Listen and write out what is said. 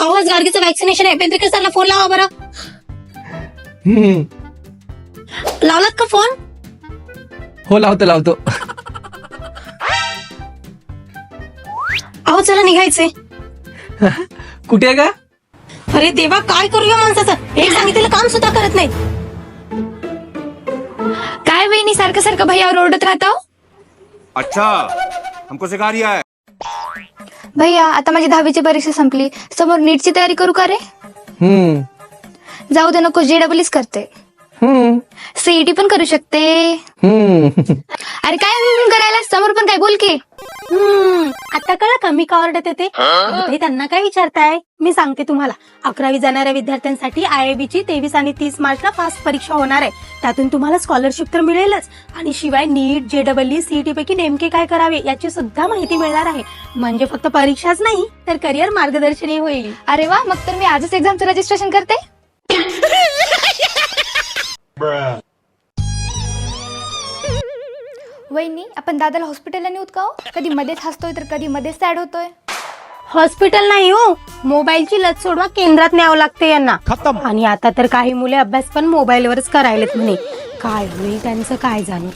आवाज गाडगेचं वॅक्सिनेशन आहे. पेंद्रेकर सरला फोन लावा बरं. हम्म. लावलात का फोन हो लावतो लावतो. अहो चला निघायचे कुठे आहे का अरे देवा काय करू या माणसाचं? एक सांगितलेलं काम सुद्धा करत नाही काय वहिनी सारखं सारखं भैयावर ओरडत राहतो अच्छा हमको सिखा रिया है। भैया आता माझी दहावीची परीक्षा संपली. समोर नीटची तयारी करू का रे? हम्म. जाऊ दे नको जेडबलीच करते. हम्म. सीईटी पण करू शकते. हम्म. अरे काय हम्म करायला समोर पण काय? बोल की. हम्म, आता कळलं का मी का ओरडत येते ते त्यांना काय विचारताय? मी सांगते तुम्हाला. अकरावी जाणाऱ्या विद्यार्थ्यांसाठी आयआयबी ची तेवीस आणि तीस मार्चला फास्ट परीक्षा होणार आहे. त्यातून तुम्हाला स्कॉलरशिप तर मिळेलच. आणि शिवाय नीट जेडबलई सीईटी पैकी नेमके काय करावे याची सुद्धा माहिती मिळणार आहे. म्हणजे फक्त परीक्षाच नाही तर करिअर मार्गदर्शनही होईल. अरे वा मग तर मी आजच एक्झामचं रजिस्ट्रेशन करते? वहिनी आपण दादाला हॉस्पिटलला नेऊत का हो? कधी मध्येच हसतोय तर कधी मध्येच सॅड होतोय. हॉस्पिटल नाही हो. मोबाईलची लत सोडवा केंद्रात न्यावं लागते यांना. आणि आता तर काही मुले अभ्यास पण मोबाईलवरच करायलेत म्हणे. काय होईल त्यांचं काय जाणू